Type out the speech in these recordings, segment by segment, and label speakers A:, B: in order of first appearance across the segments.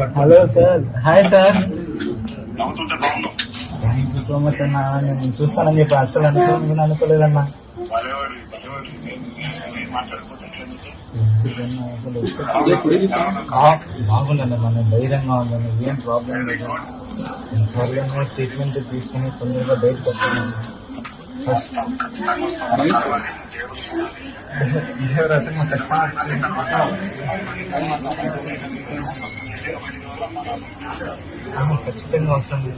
A: Hello sir.
B: Hi sir.
A: Thank you so much అన్న. నేను చూస్తానని చెప్పి అస్సలు అనుకోని అనుకోలేదన్నా.
B: నేను నేను- నేను మాట్లాడిపోతే ఎట్లా నీకు?
A: ఇదన్నా అసలు ఆ, బాగుందండి మన ధైర్యంగా ఉందండి ఏం ప్రాబ్లం లేదు. త్వరగానే ట్రీట్మెంట్ తీసుకుని తొందరగా బయటకు వస్తానండి y ahora hacemos la ఖచ్చితంగా వస్తాను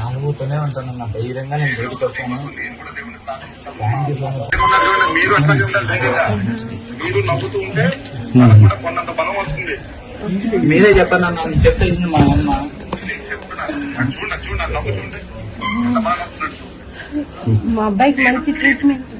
A: అనుభూతూనే ఉంటాను నా ధైర్యంగా నేను బయటకు వస్తాను థ్యాంక్ యూ సో మచ్
B: మీరు ధైర్యంగా మీరు నవ్వుతూ ఉంటే మనకు కొన్నంత బలం వస్తుంది.
A: మీరే చెప్పండి అన్న చెప్తే ఇది మా అమ్మ.
C: మా అబ్బాయికి మంచి ట్రీట్మెంట్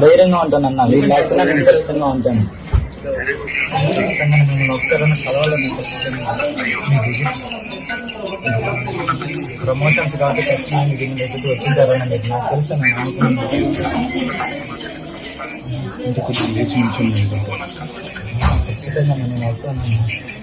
A: ధైర్యంగా ఉంటాను అన్న వీళ్ళు లేకపోతే నేను ఖచ్చితంగా ఉంటాను ఖచ్చితంగా కలవాలని ప్రమోషన్స్ కాబట్టి ఖచ్చితంగా మీకు దగ్గరికి వచ్చింటారని నాకు తెలుసు నేను అనుకున్నాను ఖచ్చితంగా నేను వస్తాను